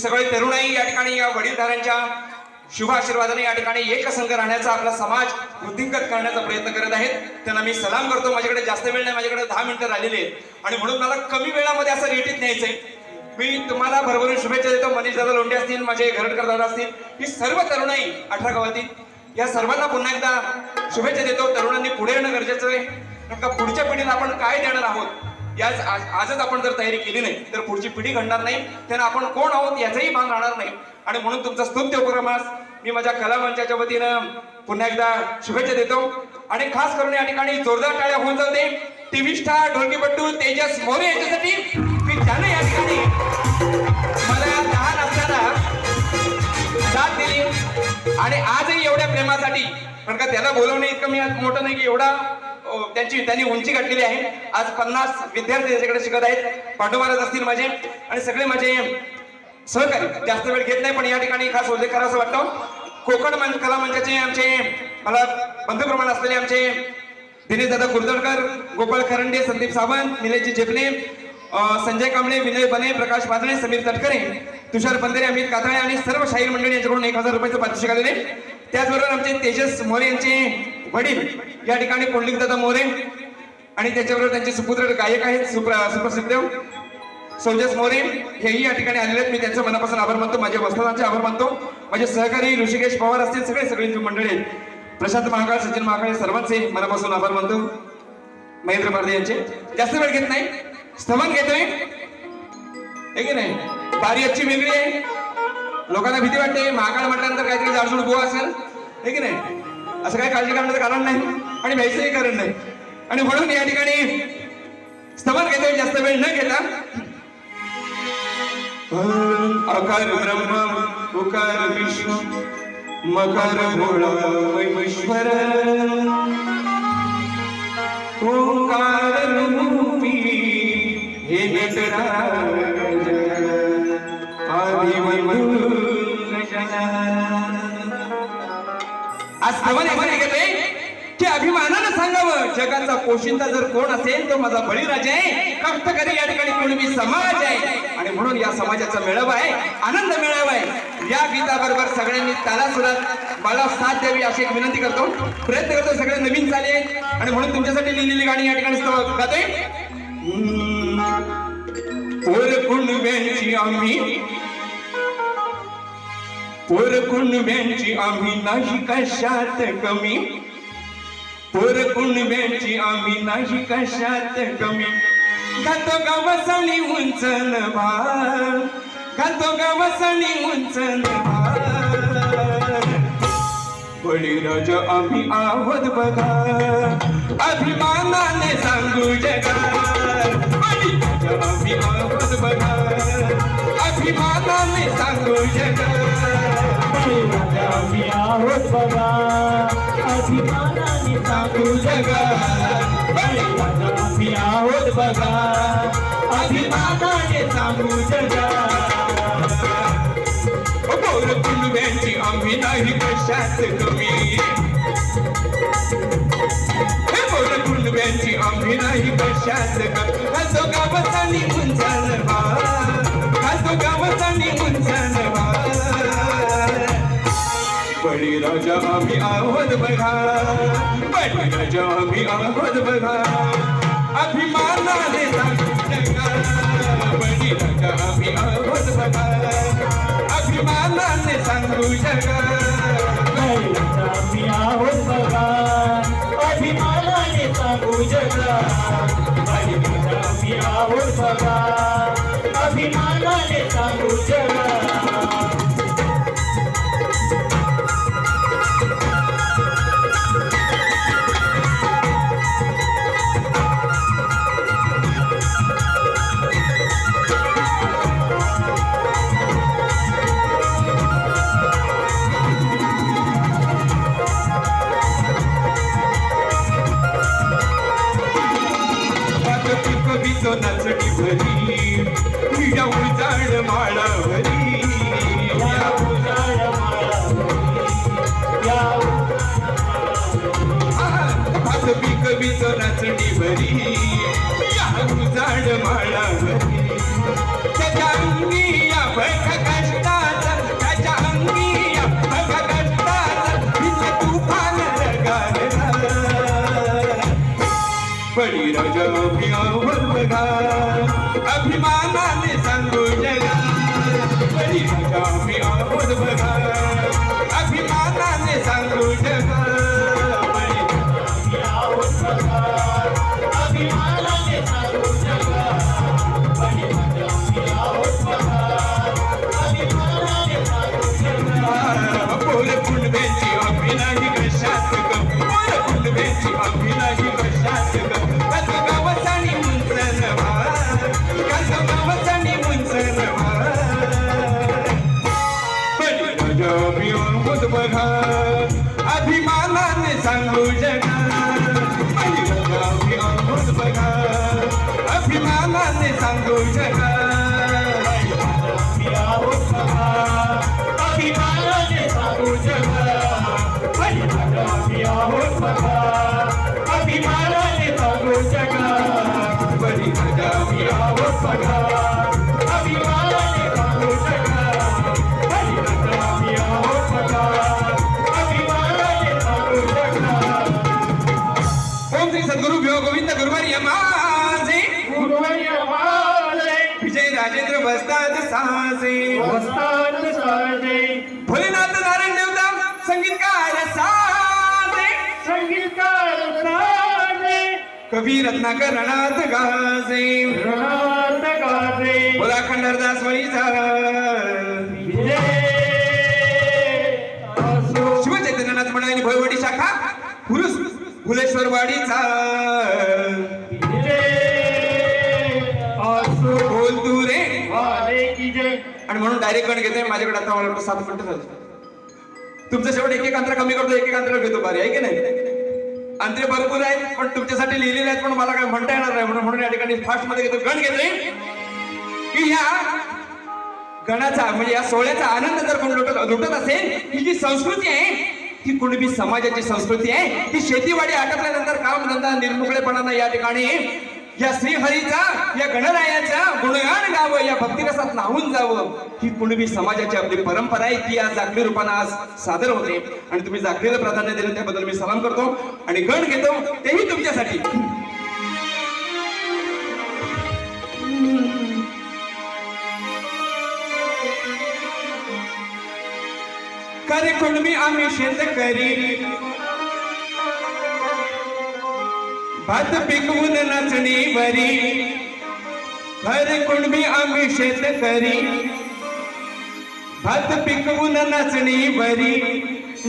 सगळे तरुणाई या ठिकाणी या वडीलधाऱ्यांच्या शुभ आशीर्वादाने या ठिकाणी एकसंघ राहण्याचा आपला समाज वृद्धिंगत करण्याचा प्रयत्न करत आहेत. त्यांना मी सलाम करतो. माझ्याकडे जास्त वेळ नाही माझ्याकडे दहा मिनिटं राहिलेली आहेत. आणि म्हणून मला कमी वेळामध्ये असं रेटीत न्यायचंय. मी तुम्हाला भरभरून शुभेच्छा देतो. मनीष दादा लोंढे असतील माझे घरटकर दादा असतील ही सर्व तरुणाई अठरा गावातील. या सर्वांना पुन्हा एकदा शुभेच्छा देतो. तरुणांनी पुढे येणं गरजेचं आहे. कारण का पुढच्या पिढीला आपण काय देणार आहोत? याच आज- आजच आपण जर तयारी केली नाही तर पुढची पिढी घडणार नाही त्यांना आपण कोण आहोत याचाही भान राहणार नाही. आणि म्हणून तुमचा स्तुत्य उपक्रमास मी माझ्या कला मंचाच्या वतीनं पुन्हा एकदा शुभेच्छा देतो. आणि खास करून या ठिकाणी जोरदार टाळ्या होऊन जाते टीव्ही स्टार ढोलकीपट्टू तेजस मोरे यांच्यासाठी मी त्यानं या ठिकाणी. मला लहान असताना साथ दिली. आणि आजही एवढ्या प्रेमासाठी. कारण का त्याला बोलवणे इतकं मी आज मोठं नाही की एवढा त्यांची त्यांनी उंची गाठलेली आहे. आज पन्नास विद्यार्थी त्याच्याकडे शिकत आहेत. पांडुमारच असतील माझे. आणि सगळे माझे सहकारी. जास्त वेळ घेत नाही पण या ठिकाणी खास उल्लेख करावा असं वाटतं. कोकण मन कला मंचाचे आमचे मला बंधुप्रमाण असलेले आमचे दिनेश दादा कुर्दडकर गोपाळ खरंडे संदीप सावंत निलेशजी झेपले संजय कांबळे विनय बने प्रकाश बाजणे समीर तटकरे तुषार बंदेरे अमित कातळे आणि सर्व शाहीर मंडळी यांच्याकडून एक हजार रुपयाचं पारितोषिक आलेले त्याचबरोबर आमचे तेजस मोरे यांचे वडील या ठिकाणी पुंडलिक दादा मोरे आणि त्याच्याबरोबर त्यांचे सुपुत्र गायक आहेत सुप्र सुप्रसिद्ध सौजस मोरे हेही या ठिकाणी आलेले आहेत. मी त्यांचं मनापासून आभार मानतो. माझ्या वस्तादांचे आभार मानतो. माझे सहकारी ऋषिकेश पवार असतील सगळे सगळे मंडळी. आहेत प्रशांत महाकाळ सचिन महाकाळ सर्वांचे मनापासून आभार मानतो. महेंद्र भारदे यांचे. जास्त वेळ घेत नाही. स्थमन घेतोय. हे की नाही? बारी अच्छी वेगळी आहे. लोकांना भीती वाटते. महाकाळ म्हटल्यानंतर काहीतरी जाडजूड गोवा असेल. हे की नाही? असं काही काळजी करण्याचं कारण नाही आणि व्हायचंही कारण नाही. आणि म्हणून या ठिकाणी स्थमन घेतोय जास्त वेळ न घेता अकार ब्रह्म उकार विष्णू मकार भोळा वैश्वर. ओंकार रूपी हे नटराज आज श्रवण यासाठी की अभिमानानं सांगावं जगाचा पोशिंदा जर कोण असेल तो माझा बळीराजा आहे कष्टकरी या ठिकाणी कुणबी समाज आहे आणि म्हणून या समाजाचा मेळावा आहे आनंद मेळावा आहे या गीताबरोबर सगळ्यांनी ताला सुरात मला साथ द्यावी अशी एक विनंती करतो प्रयत्न करतो सगळे नवीन झाले आणि म्हणून तुमच्यासाठी लिहिलेली गाणी या ठिकाणी गातोय पोर कुणब्यांची आम्ही पोर कुणब्यांची आम्ही नाही कशात कमी. पोर कुणब्यांची आम्ही नाही कशात कमी. गातो गावसणी उंचन भार. गातो गावसणी उंचन भार. बळीराज आम्ही आहोत बघा. अभिमानाने सांगू जगा आम्ही आहोत बघा. अभिमानाने सांगू जगात आम्ही आहोत बघा. अभिमानाने सांगू जगात बळीराज आम्ही आहोत बघा. अभिमानाने सांगू जगा. बोर कुलब्यांची आम्ही नाही कशात कमी हे बोर आम्ही नाही कशात कमी खातो गावाचा निघून झालं खातो गावाचा निघून झालं बळीराजा आम्ही आहोत बघा. बळीराजा आम्ही आहोत बघा. अभिमानाने सांगू जगा बळीराजा आम्ही आहोत बघा. अभिमानाने सांगू जगा आम्ही आहोत बघा. अभिमानाने सांगू जगा आम्ही आहोत बघा. अभिमानाने सांगू जगा जगा. आम्ही आहोत बघा अभिमानाने सांगू जगा. आम्ही आहोत बघा अभिमानाने सांगू जगा. बोल कुंडब्यांची आम्ही नाही कशात राजेंद्र बसतात साजे वस्ताद साजे भोलेनाथ नारायण देवता संगीतकार साजे संगीतकार साजे कवी रत्नाकर रणात गाजे रणात गाजे बोला खंडरदास शिवचैतन्यनाथ भोयवाडी शाखा पुरुष फुलेश्वरवाडीचा विजय. असो. बोल तू रे. वाले की जय. आणि म्हणून डायरेक्ट गण घेतोय माझ्याकडे आता मला वाटतं सात मिनिटं झाली. तुमचं शेवट एक एक अंतर कमी करतो एक एक अंतर घेतो बारी आहे की नाही? अंतरे भरपूर आहेत पण तुमच्यासाठी लिहिलेले आहेत पण मला काय म्हणता येणार नाही म्हणून म्हणून या ठिकाणी फास्टमध्ये घेतो. गण घेतोय. की ह्या गणाचा म्हणजे या सोहळ्याचा आनंद जर कोण लुटत लुटत असेल ही जी संस्कृती आहे ती कुणबी समाजाची संस्कृती आहे ही शेतीवाडी आटपल्यानंतर कामधंदा निर्मुकळेपणानं या ठिकाणी या श्रीहरीचा या गणरायाचा गुणगान गावं या भक्तिरसात नाहून जावं ही कुणबी समाजाची आपली परंपरा आहे ती आज जागरी रूपानं आज सादर होते. आणि तुम्ही जागरीला प्राधान्य दिलं त्याबद्दल मी सलाम करतो आणि गण घेतो तेही तुमच्यासाठी. करी कुणबी आम्ही शेतकरी भात पिकवून नाचणी बरी खरे कुणबी आम्ही शेतकरी भात पिकवून नाचणी बरी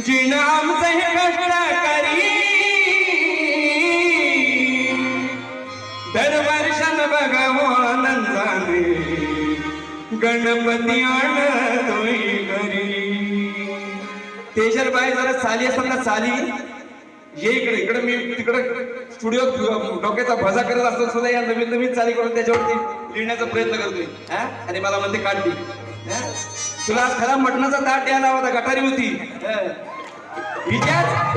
जिण आमचं हे कष्टकरी दरवर्षान बघावं आनंदाने गणपती आणतोय। तेजल बाय जरा चाली असतात ना चाली. ये इकडे इकडे मी तिकडे स्टुडिओ डोक्याचा भजा करत असतो सुद्धा या नवीन नवीन चाली करून त्याच्यावरती लिहिण्याचा प्रयत्न करतोय हा? आणि मला म्हणते काढली तुला आज खरा मटणाचा ताट द्यायला होता गटारी होती. हा. हिच्याच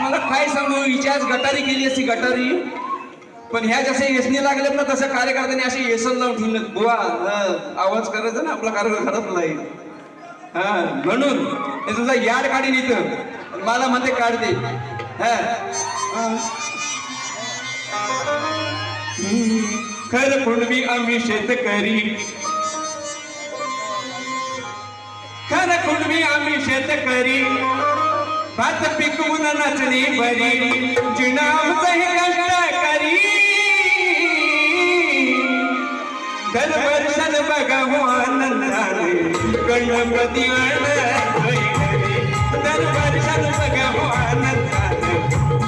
मला काय सांगू हिच्याच गटारी केली अशी गटारी. पण ह्या जसे येसनी लागलेत ना तसं कार्यकर्त्यांनी असे येसन लावून ठेवले बुवा आवाज करायचा ना आपला कार्यक्रम खराब नाही. हा म्हणून. हे तुझा याड काढीन इथं. मला म्हणते काढते. खर कुणबी आम्ही शेतकरी खर कुणबी आम्ही शेतकरी भात पिकवून नाचणी बरी. जिणा आमचं हे गणपती आणतोय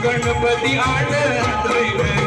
गणपती आणतोय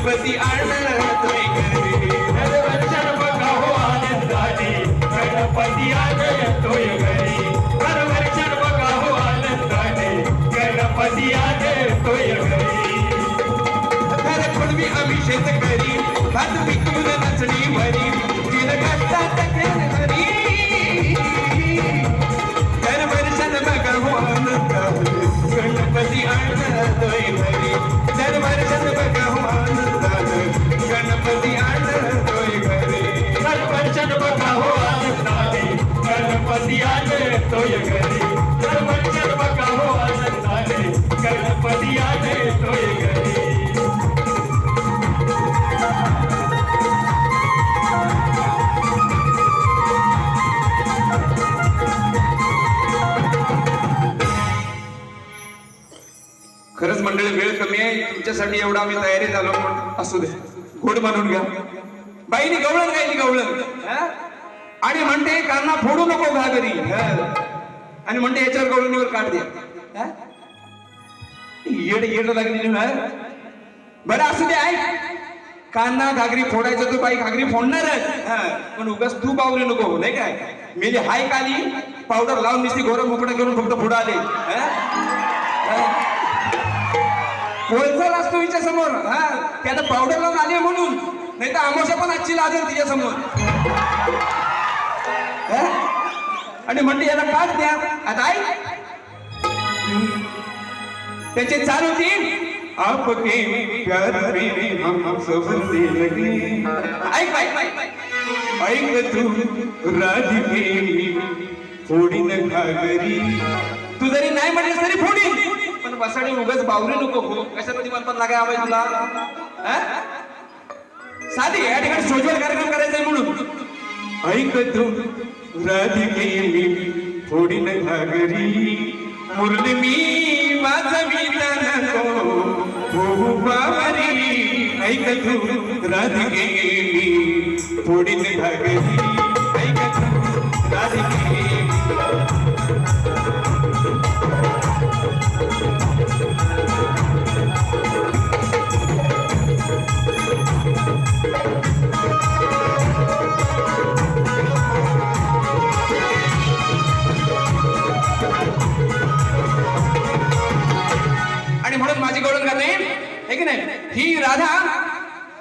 गणपती आणतोय घरी दर वर्षात बघावं आनंदाने. गणपती आणतोय लग्नासाठी एवढा आम्ही तयारी झालो असू दे. गोड म्हणून घ्या. बाईने गवळण गायली गवळण. हा? आणि म्हणते कांना फोडू नको घागरी हा. आणि म्हणते याच्यावर गवळणीवर काढ द्या हा? येड येड लागलेली ना. बरं असू दे ऐक. कांना घागरी फोडायचं तू बाई घागरी फोडणारच. हा. पण उगाच तू बावरी नको नाही काय? मेली हाय काली पावडर लावून निसती गोरं मुकडं करून फक्त पुढं आले हा? कोळसा असतो हिच्या समोर हा आता पावडर लावून आले म्हणून. नाही तर आमोशा पण आजची लाजल तिच्या समोर आणि म्हणते याला पाच द्या. आता आई त्याचे चालू होती आपके प्यार में हम सबसे लगे. ऐक ऐक ऐक. तू राधिके घागरी. तू जरी नाही म्हणलीस तरी फोडी पण बसाडी उगाच बावरी नको हो. कशासाठी मन पण लागाय हवाय तुला? साधी या ठिकाणी सोज्वळ कार्यक्रम करायचा आहे म्हणून. ऐक तू राधिके मी फोडीन घागरी. मुरली मी वाजवी नको. हो बावरी. ऐक तू राधिके मी फोडीन घागरी. ऐक तू राधिके आणि ही राधा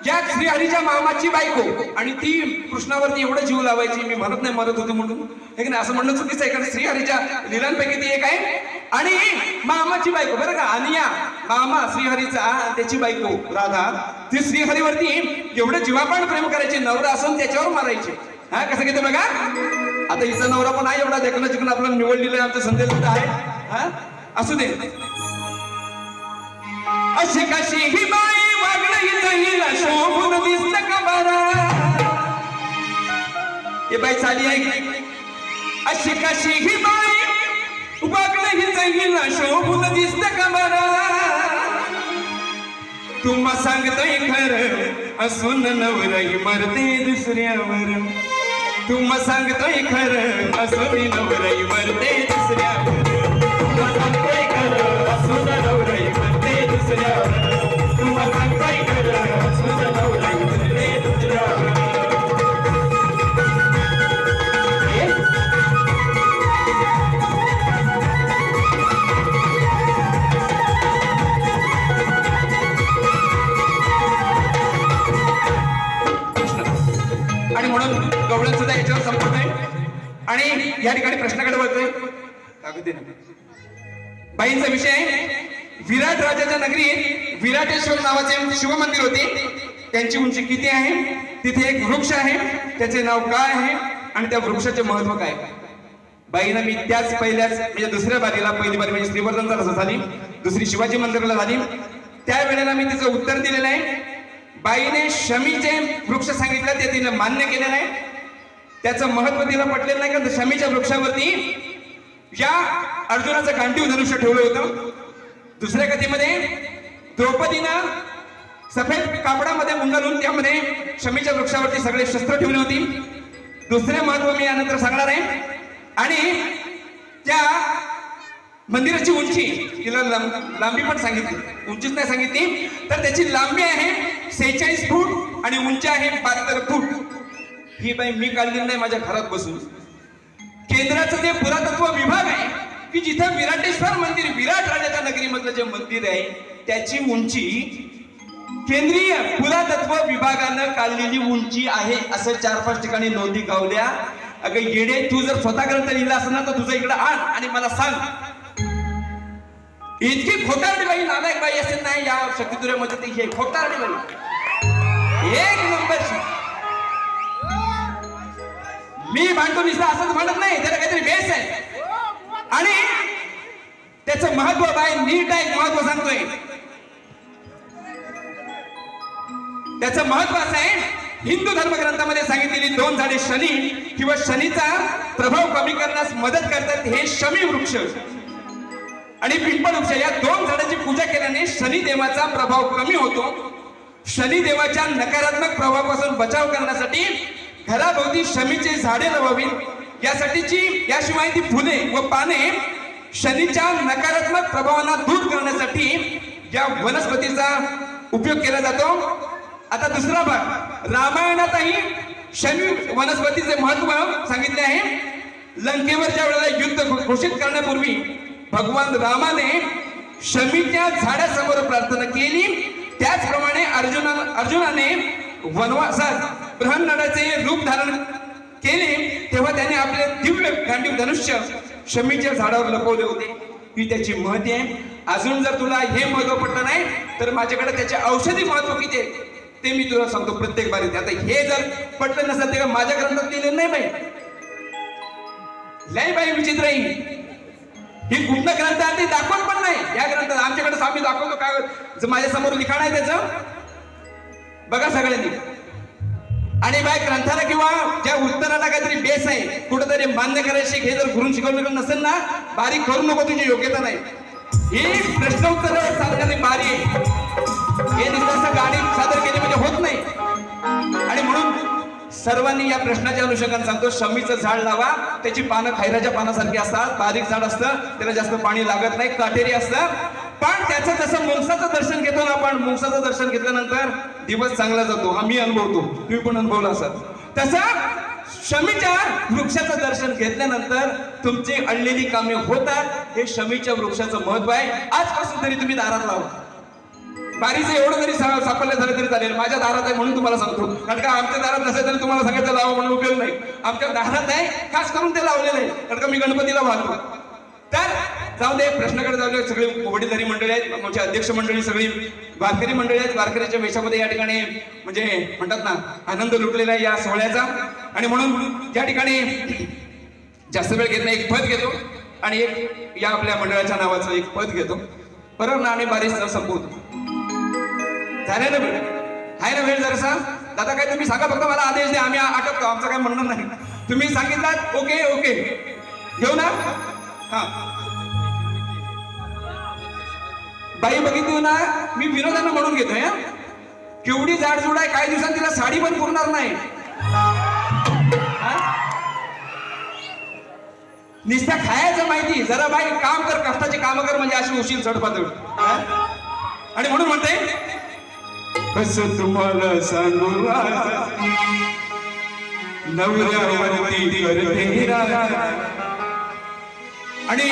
या श्रीहरीच्या मामाची बायको. आणि ती कृष्णावरती एवढं जीव लावायची मी म्हणत नाही मरत होती म्हणून. हे की नाही? असं म्हणणं चुकीचं आहे कारण श्रीहरीच्या लिलांपैकी ती एक आहे. आणि मामाची बायको बरं का? अनिया मामा श्रीहरीचा त्याची बायको राधा ती श्रीहरीवरती एवढं जीवापान प्रेम करायची नवरा असून त्याच्यावर मारायचे. हा कसं घेते बघा? आता हिचा नवरा पण आहे एवढा देखणं चिकन आपल्याला निवडलेलं आहे आमचं संदेश सुद्धा आहे. हा? असू दे. अशी कशी ही बाई हिला शोभून दिसत का बरा? हे बाई चाली आहे अशी कशी ही बाई? वागणं हिचं हिला शोभून दिसत का बरा? तुम्हा सांगतोय खरं असून नवराई मरते दुसऱ्यावर. तुम्हा सांगतोय खरं असून नवराई मरते दुसऱ्यावर. तुम्हा सांगतोय खरं असून नवराई मरते दुसऱ्यावर. तुम्हा सांगतोय या ठिकाणी प्रश्नाकडे वळतोय बाईंचा विषय आहे. विराट राजाच्या नगरीत विराटेश्वर नावाचे शिवमंदिर होते. त्यांची उंची किती आहे? तिथे एक वृक्ष आहे. त्याचे नाव काय आहे? आणि त्या वृक्षाचे महत्त्व काय बाईनं मी त्याच पहिल्याच म्हणजे दुसऱ्या बारीला पहिली बारी म्हणजे श्रीवर्धनचा रस झाली. दुसरी शिवाजी मंदिराला झाली. त्यावेळेला मी तिचं उत्तर दिलेलं आहे. बाईने शमीचे वृक्ष सांगितलं ते तिने मान्य केलेलं आहे. त्याचं महत्त्व तिला पटलेलं नाही का शमीच्या वृक्षावरती या अर्जुनाचं गांठीव धनुष्य ठेवलं होतं. दुसऱ्या कथेमध्ये द्रौपदीनं सफेद कापडामध्ये गुंडाळून त्यामध्ये शमीच्या वृक्षावरती सगळे शस्त्र ठेवली होती. दुसरे महत्त्व मी यानंतर सांगणार आहे. आणि त्या मंदिराची उंची तिला लांब- लांबी पण सांगितली. उंचीच नाही सांगितली. तर त्याची लांबी आहे सेहेचाळीस फूट आणि उंची आहे बहात्तर फूट. ही बाई मी काढली नाही माझ्या घरात बसून. केंद्राचं जे पुरातत्व विभाग आहे की जिथं विराटेश्वर मंदिर विराट राजाच्या नगरीमधलं जे मंदिर आहे त्याची उंची केंद्रीय पुरातत्व विभागानं काढलेली उंची आहे असं चार पाच ठिकाणी नोंदी गावल्या. अगं येडे तू जर स्वतः ग्रंथ लिहिला असं ना तर तुझं इकडे आण आणि मला सांग. इतकी खोटारडी बाई नालायक बाई असेल नाही या शक्तितुऱ्यामध्ये ती हे खोटारडी बाई. एक नंबरची मी भांडतो निसता असंच म्हणत नाही. त्याला काहीतरी बेस आहे. आणि त्याचं महत्त्व काय नीट आहे महत्त्व सांगतोय. त्याचं महत्त्व असं आहे हिंदू धर्मग्रंथामध्ये सांगितलेली दोन झाडे शनी किंवा शनीचा प्रभाव कमी करण्यास मदत करतात हे शमी वृक्ष. आणि पिंपळ वृक्ष या दोन झाडाची पूजा केल्याने शनिदेवाचा प्रभाव कमी होतो. शनिदेवाच्या नकारात्मक प्रभावापासून बचाव करण्यासाठी घराभोवती शमीची झाडे लावावीत. यासाठीची याशिवाय ती फुले व पाने शनीच्या नकारात्मक प्रभावांना दूर करण्यासाठी या वनस्पतीचा उपयोग केला जातो. आता दुसरा भाग. रामायणातही शनी वनस्पतीचे महत्त्व सांगितले आहे. लंकेवर ज्या वेळेला युद्ध घो- घोषित करण्यापूर्वी भगवान रामाने शमीच्या झाडासमोर प्रार्थना केली. त्याचप्रमाणे अर्जुना अर्जुनाने वनवासात ब्रह्मनाडाचे रूप धारण केले तेव्हा त्याने आपले दिव्य गांडीव धनुष्य शमीच्या झाडावर लपवले होते. ही त्याची महती आहे. अजून जर तुला हे महत्त्व पटलं नाही तर माझ्याकडे त्याचे औषधी महत्त्व किती आहे ते मी तुला सांगतो प्रत्येक बारीत. आता हे जर पटलं नसेल तेव्हा माझ्या ग्रंथात लिहिलं नाही बाई. लय बाई विचित्र आहे. ही कुठलं ग्रंथ आहे ते दाखवत पण नाही. या ग्रंथात आमच्याकडे आम्ही दाखवतो काय जर माझ्यासमोर लिखाण आहे त्याचं. बघा सगळ्यांनी. आणि बाय ग्रंथाला किंवा ज्या उत्तराला काहीतरी बेस आहे कुठेतरी मान्य करायची हे जर गुरुन शिकवलं नसेल ना बारीक करू नको तुझी योग्यता नाही. ही प्रश्न उत्तर साधण्याची बारी हे नुसतं गाडी सादर केली म्हणजे होत नाही. आणि म्हणून सर्वांनी या प्रश्नाच्या अनुषंगाने सांगतो शमीचं झाड लावा त्याची पानं खैराच्या पानासारखी असतात बारीक झाड असतं त्याला जास्त पाणी लागत नाही काटेरी असतं. पण त्याचं जसं मुंगसाचं दर्शन घेतो ना आपण मुंगसाचं दर्शन घेतल्यानंतर दिवस चांगला जातो. हा मी अनुभवतो. तुम्ही पण अनुभवला असाल. तसं शमीच्या वृक्षाचं दर्शन घेतल्यानंतर तुमची अडलेली कामे होतात. हे शमीच्या वृक्षाचं महत्त्व आहे. आजपासून तरी तुम्ही दारात लावा. बारीचं एवढं जरी सापडलं झालं तरी चालेल. माझ्या दारात आहे म्हणून तुम्हाला सांगतो. कारण का आमच्या दारात नसेल तरी तुम्हाला सांगायचं लावा म्हणून उपयोग नाही. आमच्या दारात आहे खास करून ते लावलेलं आहे. कारण का मी गणपतीला वाहतो. तर जाऊ दे प्रश्नाकडे जाऊ दे. सगळे वडीलधारी मंडळी आहेत आमची अध्यक्ष मंडळी सगळी वारकरी मंडळी आहेत. वारकऱ्याच्या वेशामध्ये या ठिकाणी म्हणजे म्हणतात ना आनंद लुटलेला आहे या सोहळ्याचा. आणि म्हणून या ठिकाणी जास्त वेळ घेत नाही एक पद घेतो. आणि एक या आपल्या मंडळाच्या नावाचं एक पद घेतो. बरोबर ना आणि बारीस संपवतो झाले ना वेळ आहे ना वेळ जरासा? दादा काय तुम्ही सांगा फक्त मला आदेश द्या. आम्ही आटपतो. आमचं काय म्हणणं नाही. तुम्ही सांगितलात ओके ओके. घेऊ ना? हा. बाई बघितली ना? मी विनोदांना म्हणून घेतोय हा. केवढी जाडजूड आहे. काही दिवसांनी तिला साडी पण पुरणार नाही. निस्त्या खायचं माहिती. जरा बाई काम कर. कष्टाची कामं कर. म्हणजे अशी उशील चढ पातळी आणि म्हणून म्हणते कसं तुम्हाला सांगू नवऱ्यावरती करते. आणि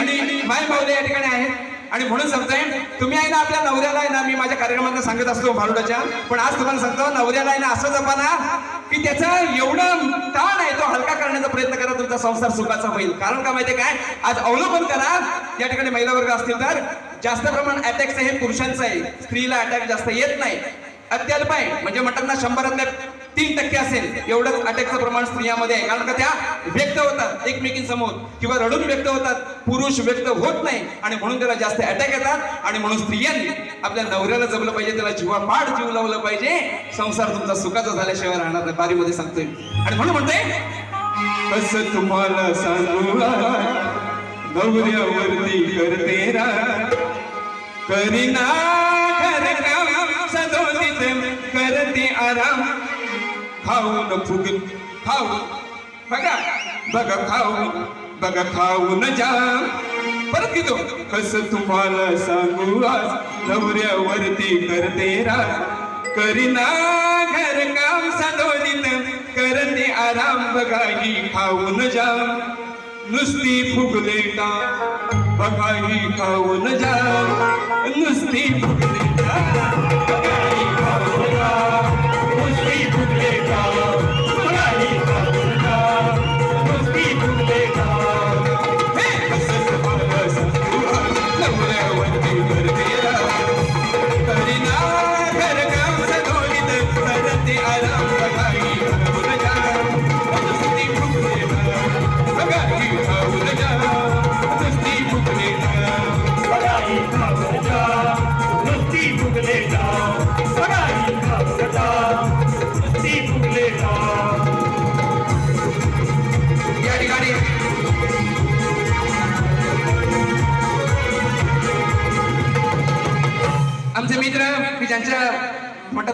माय माऊली या ठिकाणी आहेत. आणि म्हणून सांगतोय तुम्ही आहे ना आपल्या नवऱ्याला आहे ना मी माझ्या कार्यक्रमात सांगत असतो भारुडाच्या पण आज तुम्हाला सांगतो नवऱ्याला आहे ना असं जपा ना की त्याचा एवढं ताण आहे तो हलका करण्याचा प्रयत्न करा तुमचा संसार सुखाचा होईल. कारण का माहितीये काय? आज अवलोकन करा. या ठिकाणी महिला वर्ग असतील तर जास्त प्रमाण अटॅकचं हे पुरुषांचं आहे. स्त्रीला अटॅक जास्त येत नाही. अत्यल्प आहे म्हणजे म्हणतात ना शंभरातल्या तीन टक्के असेल. एवढंच अटॅकचं प्रमाण स्त्रियामध्ये आहे. कारण का त्या व्यक्त होतात एकमेकींसमोर. किंवा रडून व्यक्त होतात. पुरुष व्यक्त होत नाही. आणि म्हणून त्याला जास्त अटॅक येतात. आणि म्हणून स्त्रियांनी आपल्या नवऱ्याला जमलं पाहिजे. त्याला जीवापाड जीव लावलं पाहिजे. संसार तुमचा सुखाचा झाल्याशिवाय राहणार नाही. बारीमध्ये सांगतोय. आणि म्हणून म्हणते कसं तुम्हाला सांगू नवऱ्यावरती करते करीना खाऊन फुग खाऊ. बघा बघा खाऊ बघा खाऊन जा. परत घेतो. कस तुम्हाला सांगू आज? नवऱ्यावरती करते राज करीना घर काम सदोदित करते आराम बघा ही खाऊन जा. नुसती फुगले का? बघा ही खाऊन जा. नुसती फुगले का? फुगले का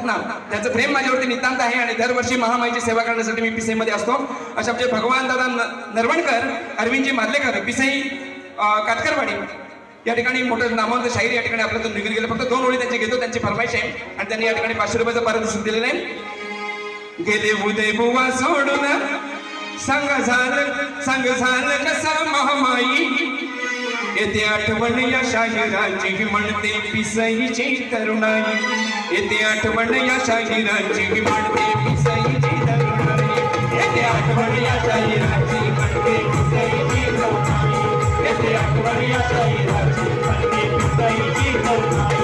ना त्याचं प्रेम माझ्यावरती नितांत आहे आणि दरवर्षी महामाईची सेवा करण्यासाठी मी पिसईमध्ये असतो. अशा आमचे भगवान दादा नरवणकर अरविंदजी मादलेकर पिसई कातकरवाडी या ठिकाणी मोठं नामवंत शाहीर या ठिकाणी आपल्यातून निघून गेलं. फक्त दोन ओळी त्यांचे घेतो त्यांची फरमाईश आहे. आणि त्यांनी या ठिकाणी पाचशे रुपयाचं पारितोषिक दिलेलं आहे. गेले उदय बुवा सोडून सांग झालं सांग झालं कसं महामाई. येते आठवण या शाहिराची म्हणते पिसईची तरुणाई येते आठवण या शाहिराची म्हणते पिसाईची तरुणाई येते आठवण या शाहिराची म्हणते पिसाईची तरुणाई येते आठवण या शाहिराची म्हणते पिसाईची तरुणाई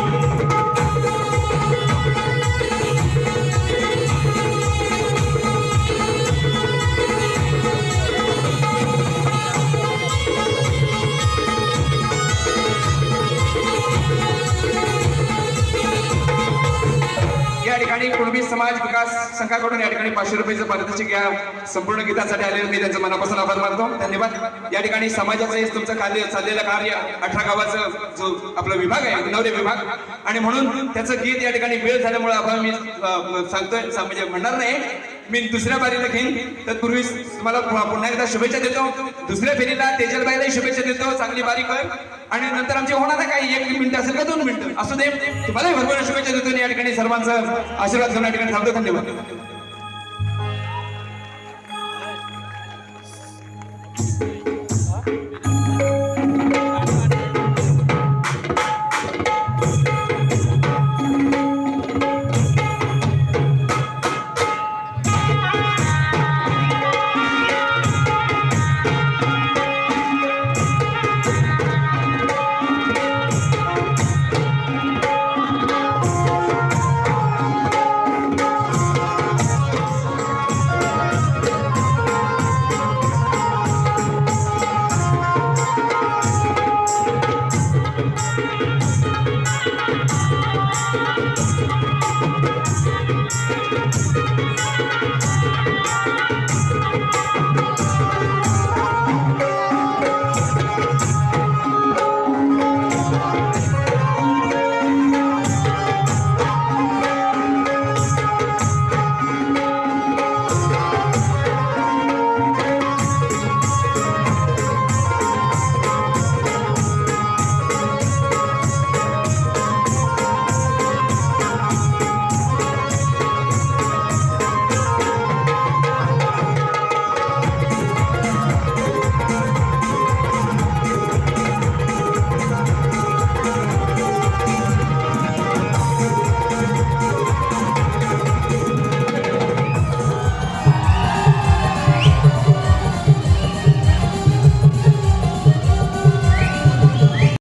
ठिकाणी कुणबी समाज विकास संघाकडून या ठिकाणी पाचशे रुपयाचं पारितोषिक या संपूर्ण गीतासाठी आलेलं मी त्यांचं मनापासून आभार मानतो. धन्यवाद. या ठिकाणी समाजाचं हे तुमचं कार्य चाललेलं कार्य अठरा गावाचं जो आपला विभाग आहे नवरे विभाग. आणि म्हणून त्याचं गीत या ठिकाणी वेळ झाल्यामुळे आभार मी सांगतोय. म्हणजे म्हणणार नाही. मी दुसऱ्या बारीला घेईन. तत्पूर्वी तुम्हाला पुन्हा एकदा शुभेच्छा देतो. दुसऱ्या फेरीला तेजलबाईलाही शुभेच्छा देतो. चांगली बारी कर. आणि नंतर आमचे होणार काही? एक मिनिट असेल का दोन मिनिटं? असू दे. तुम्हालाही भरपूर शुभेच्छा देतो आणि या ठिकाणी सर्वांचा. आशीर्वाद घेऊन या ठिकाणी थांबतो. धन्यवाद.